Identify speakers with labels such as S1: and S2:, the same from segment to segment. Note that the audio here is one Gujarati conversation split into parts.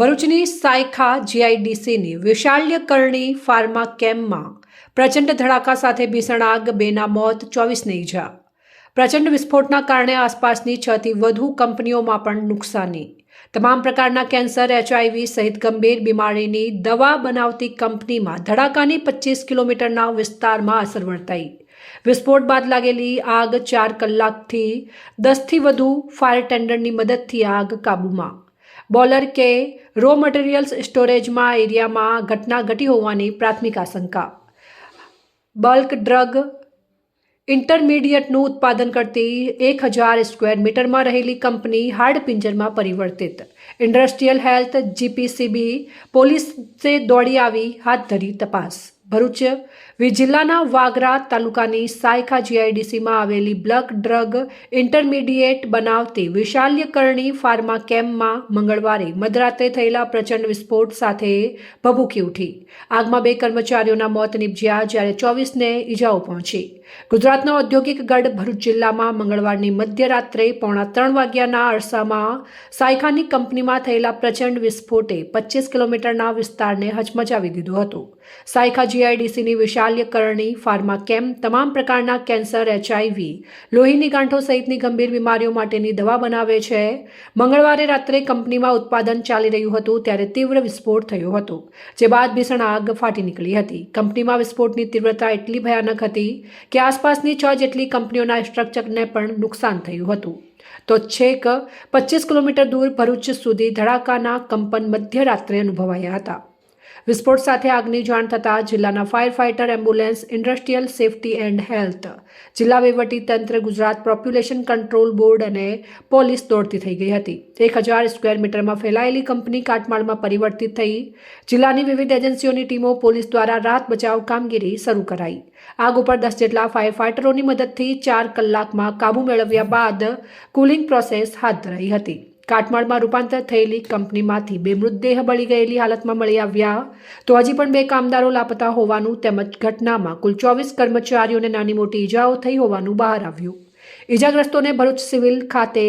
S1: ભરૂચની સાયખા જીઆઈડીસીની વિશાલ્યકરણી ફાર્મા કેમ્પમાં પ્રચંડ ધડાકા સાથે ભીષણ આગ, બેના મોત, ચોવીસને ઈજા. પ્રચંડ વિસ્ફોટના કારણે આસપાસની છથી વધુ કંપનીઓમાં પણ નુકસાની. તમામ પ્રકારના કેન્સર, એચઆઈવી સહિત ગંભીર બીમારીની દવા બનાવતી કંપનીમાં ધડાકાની પચીસ કિલોમીટરના વિસ્તારમાં અસર વર્તાઈ. વિસ્ફોટ બાદ લાગેલી આગ ચાર કલાકથી દસથી વધુ ફાયર ટેન્ડરની મદદથી આગ કાબૂમાં. બોલર કે રો મટીરિયલ્સ સ્ટોરેજમાં એરિયામાં ઘટના ઘટી હોવાની પ્રાથમિક આશંકા. બલ્ક ડ્રગ ઇન્ટરમીડિયેટનું ઉત્પાદન કરતી એક હજાર સ્ક્વેર મીટરમાં રહેલી કંપની હાડપિંજરમાં પરિવર્તિત. ઇન્ડસ્ટ્રીયલ હેલ્થ જીપીસીબી પોલીસે દોડી આવી હાથ ધરી તપાસ. ભરૂચ જિલ્લાના વાગરા તાલુકાની સાયખા જીઆઈડીસીમાં આવેલી બ્લક ડ્રગ ઇન્ટરમીડિયેટ બનાવતી વિશાલ્યકરણી ફાર્મા કેમ્પમાં મંગળવારે મધરાત્રે થયેલા પ્રચંડ વિસ્ફોટ સાથે ભભૂકી ઉઠી. આગમાં બે કર્મચારીઓના મોત નિપજ્યા, જ્યારે ચોવીસને ઈજાઓ પહોંચી. ગુજરાતના ઔદ્યોગિક ગઢ ભરૂચ જિલ્લામાં મંગળવારની મધ્યરાત્રે પોણા ત્રણ વાગ્યાના અરસામાં સાયખાની કંપનીમાં થયેલા પ્રચંડ વિસ્ફોટે પચીસ કિલોમીટરના વિસ્તારને હચમચાવી દીધો હતો. સાયખા જીઆઈડીસીની વિશાલ્યકરણી ફાર્મા કેમ્પ, તમામ પ્રકારના કેન્સર, એચઆઈવી, લોહીની ગાંઠો સહિતની ગંભીર બીમારીઓ માટેની દવા બનાવે છે. મંગળવારે રાત્રે કંપનીમાં ઉત્પાદન ચાલી રહ્યું હતું ત્યારે તીવ્ર વિસ્ફોટ થયો હતો, જે બાદ ભીષણ આગ ફાટી નીકળી હતી. કંપનીમાં વિસ્ફોટની તીવ્રતા એટલી ભયાનક હતી કે આસપાસની છ જેટલી કંપનીઓના સ્ટ્રક્ચરને પણ નુકસાન થયું હતું. તો છેક પચીસ કિલોમીટર દૂર ભરૂચ સુધી ધડાકાના કંપન મધ્યરાત્રે અનુભવાયા હતા. વિસ્ફોટ સાથે આગની જાણ થતાં જિલ્લાના fire fighter ambulance industrial safety and health જિલ્લા તંત્ર, ગુજરાત પોપ્યુલેશન કંટ્રોલ બોર્ડ અને પોલીસ દોડતી થઈ ગઈ હતી. એક હજાર સ્ક્વેર મીટરમાં ફેલાયેલી કંપની કાટમાળમાં પરિવર્તિત થઈ. જિલ્લાની વિવિધ એજન્સીઓની ટીમો પોલીસ દ્વારા રાત બચાવ કામગીરી શરૂ કરાઈ. આગ ઉપર દસ જેટલા ફાયર ફાઇટરોની મદદથી ચાર કલાકમાં કાબુ મેળવ્યા બાદ કુલિંગ પ્રોસેસ હાથ ધરાઈ હતી. કાટમાળમાં રૂપાંતર થયેલી કંપનીમાંથી બે મૃતદેહ બળી ગયેલી હાલતમાં મળી આવ્યા. તો હજી પણ બે કામદારો લાપતા હોવાનું તેમજ ઘટનામાં કુલ ચોવીસ કર્મચારીઓને નાની મોટી ઈજાઓ થઈ હોવાનું બહાર આવ્યું. ઈજાગ્રસ્તોને ભરૂચ સિવિલ ખાતે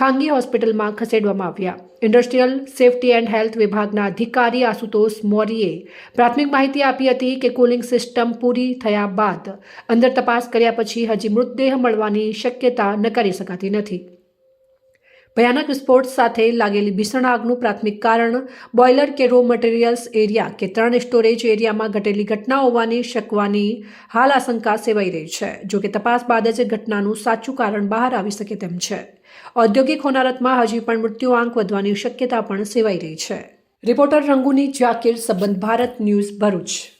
S1: ખાનગી હોસ્પિટલમાં ખસેડવામાં આવ્યા. ઇન્ડસ્ટ્રીયલ સેફટી એન્ડ હેલ્થ વિભાગના અધિકારી આશુતોષ મૌર્યે પ્રાથમિક માહિતી આપી હતી કે કુલિંગ સિસ્ટમ પૂરી થયા બાદ અંદર તપાસ કર્યા પછી હજી મૃતદેહ મળવાની શક્યતા નકારી શકાતી નથી. ભયાનક વિસ્ફોટ સાથે લાગેલી ભીષણ આગનું પ્રાથમિક કારણ બોઇલર કે રો મટીરિયલ્સ એરિયા કે ત્રણ સ્ટોરેજ એરિયામાં ઘટેલી ઘટના હોવાની શકવાની હાલ આશંકા સેવાઈ રહી છે. જો કે તપાસ બાદ જ ઘટનાનું સાચું કારણ બહાર આવી શકે તેમ છે. ઔદ્યોગિક હોનારતમાં હજી પણ મૃત્યુઆંક વધવાની શક્યતા પણ સેવાઈ રહી છે. રિપોર્ટર રંગુની જાકીર, સંબંધ ભારત ન્યૂઝ ભરૂચ.